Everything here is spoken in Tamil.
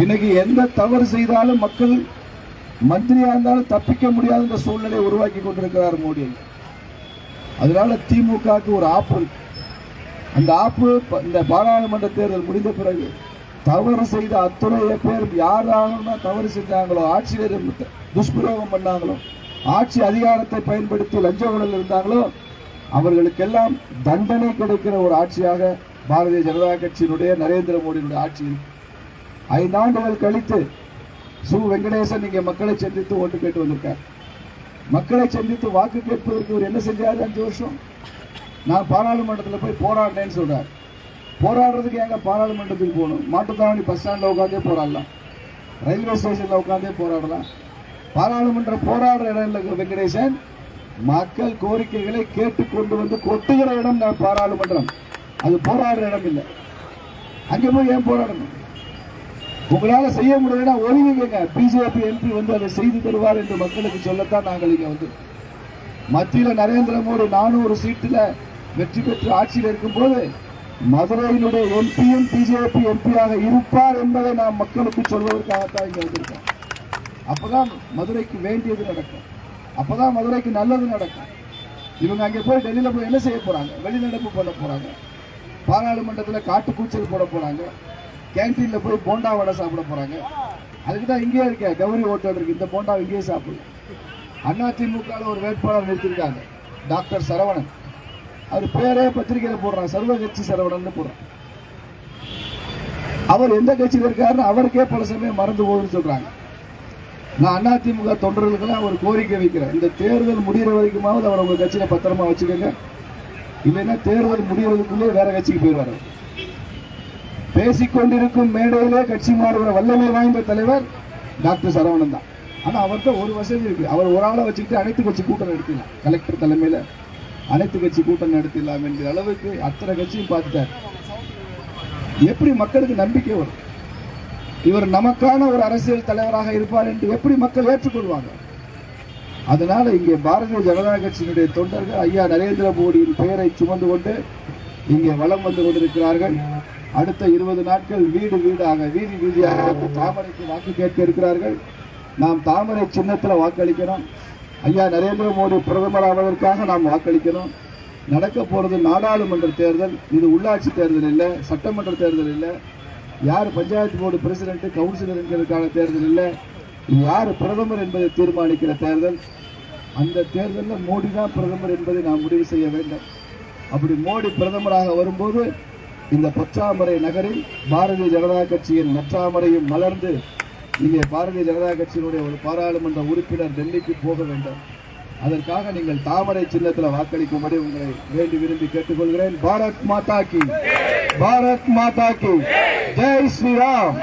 இன்னைக்கு எந்த தவறு செய்தாலும் மக்கள் மந்திரியா இருந்தாலும் தப்பிக்க முடியாத சூழ்நிலையை உருவாக்கி கொண்டிருக்கிறார் மோடி அதனால திமுகவுக்கு ஒரு ஆப்பு அந்த ஆப்பு இந்த பாராளுமன்ற தேர்தல் முடிந்த பிறகு தவறு செய்த அத்துணை பேர் யாராக தவறு செஞ்சாங்களோ ஆட்சியில் இருந்து துஷ்பிரயோகம் பண்ணாங்களோ ஆட்சி அதிகாரத்தை பயன்படுத்தி லஞ்ச ஊழல் இருந்தாங்களோ அவர்களுக்கெல்லாம் தண்டனை கிடைக்கிற ஒரு ஆட்சியாக பாரதிய ஜனதா கட்சியினுடைய நரேந்திர மோடியினுடைய ஆட்சி இருக்கு. ஐந்தாண்டுகள் கழித்து சு வெங்கடேசன் இங்கே மக்களை சந்தித்து ஓட்டு கேட்டு வந்திருக்கார். மக்களை சந்தித்து வாக்கு கேட்பதற்கு இவர் என்ன செஞ்சார் அஞ்சு வருஷம்? நான் பாராளுமன்றத்தில் போய் போராடினேன்னு சொல்றார். போராடுறதுக்கு எங்க பாராளுமன்றத்துக்கு போகணும்? மாட்டுத்தாவணி பஸ் ஸ்டாண்டில் உட்காந்தே போராடலாம். ரயில்வே ஸ்டேஷன்ல உட்காந்தே போராடலாம். பாராளுமன்ற போராடுற இடம் இல்லை வெங்கடேசன். மக்கள் கோரிக்கைகளை கேட்டு கொண்டு வந்து கொட்டுகிற இடம் நான் பாராளுமன்றம். அது போராடுற இடம் இல்லை அங்கே போய் ஏன் போராடணும்? உங்களால செய்ய முடியலன்னா ஒதுங்கிக்கங்க பிஜேபி எம்பி வந்து அதை செய்து தருவார் என்று மக்களுக்கு சொல்லத்தான் நாங்கள் இங்க வந்து. மத்தியில நரேந்திர மோடி நானூறு சீட்டுல வெற்றி பெற்று ஆட்சியில் இருக்கும்போது மதுரையினுடைய எம்பியும் பிஜேபி எம்பியாக இருப்பார் என்பதை நாம் மக்களுக்கு சொல்வதற்காகத்தான் இங்க வந்திருக்கோம். அப்பதான் மதுரைக்கு வேண்டியது நடக்கும். அப்பதான் மதுரைக்கு நல்லது நடக்கும். இவங்க அங்கே போய் டெல்லியில போய் என்ன செய்ய போறாங்க? வெளிநடப்பு பண்ண போறாங்க. பாராளுமன்றத்தில் காட்டுக்கூச்சல் போட போறாங்க. கேன்டீன்ல போய் போண்டா வடை சாப்பிட போறாங்க. அதுக்கு தான் இங்கேயே இருக்க கௌரி ஹோட்டல் இருக்கு. இந்த போண்டா இங்கேயே சாப்பிடலாம் அதிமுக ஒரு வேட்பாளர் நிறுத்திருக்காங்க. டாக்டர் சரவணன். அவர் பேரே பத்திரிகையில போடுறான். சர்வ கட்சி சரவணன் போடுறான். அவர் எந்த கட்சியில் இருக்காருன்னு அவருக்கே பல சமயம் மறந்து போகுதுன்னு சொல்றாங்க. நான் அதிமுக தொண்டர்களுக்கெல்லாம் ஒரு கோரிக்கை வைக்கிறேன். இந்த தேர்தல் முடிகிற வரைக்குமாவது அவர் உங்க கட்சியில பத்திரமா வச்சுக்கோங்க. இல்லைன்னா தேர்தல் முடியறதுக்குள்ளே வேற கட்சிக்கு போயிடுவாரு. பேசிக்கொண்டிருக்கும் மேடையிலே கட்சி மாறுகிற வல்லமை வாய்ந்த தலைவர் டாக்டர் சரவணன் தான். ஆனால் அவர்கிட்ட ஒரு வசதி இருக்கு. அவர் ஒரு ஆளை வச்சுக்கிட்டு அனைத்து கட்சி கூட்டம் நடத்திடலாம். கலெக்டர் தலைமையில அனைத்து கட்சி கூட்டம் நடத்திடலாம் என்கிற அளவுக்கு அத்தனை கட்சியும் பார்த்துட்டார். எப்படி மக்களுக்கு நம்பிக்கை வரும்? இவர் நமக்கான ஒரு அரசியல் தலைவராக இருப்பார் என்று எப்படி மக்கள் ஏற்றுக்கொள்வாங்க? அதனால இங்கே பாரதிய ஜனதா கட்சியினுடைய தொண்டர்கள் ஐயா நரேந்திர மோடியின் பெயரை சுமந்து கொண்டு இங்கே வலம் வந்து கொண்டிருக்கிறார்கள். அடுத்த இருபது நாட்கள் வீடு வீடாக வீதி வீதியாக தாமரைக்கு வாக்கு கேட்க இருக்கிறார்கள். நாம் தாமரை சின்னத்தில் வாக்களிக்கிறோம் ஐயா நரேந்திர மோடி பிரதமர் ஆவதற்காக நாம் வாக்களிக்கிறோம் நடக்க போகிறது நாடாளுமன்ற தேர்தல் இது உள்ளாட்சி தேர்தல் இல்லை சட்டமன்ற தேர்தல் இல்லை. யார் பஞ்சாயத்து போர்டு பிரசிடென்ட் கவுன்சிலர் என்கிறதுக்கான தேர்தல் இல்லை. யார் பிரதமர் என்பதை தீர்மானிக்கிற தேர்தல்? அந்த தேர்தலில் மோடி தான் பிரதமர் என்பதை நாம் முடிவு செய்ய வேண்டும். அப்படி மோடி பிரதமராக வரும்போது இந்த பொற்றாமரை நகரில் பாரதிய ஜனதா கட்சியின் நற்றாமரையும் மலர்ந்து இங்கே பாரதிய ஜனதா கட்சியினுடைய ஒரு பாராளுமன்ற உறுப்பினர் டெல்லிக்கு போக வேண்டும். அதற்காக நீங்கள் தாமரை சின்னத்தில் வாக்களிக்கும்படி உங்களை வேண்டி விரும்பி கேட்டுக்கொள்கிறேன். பாரத் மாதா கி. பாரத் மாதா கி. ஜெய் ஸ்ரீராம்.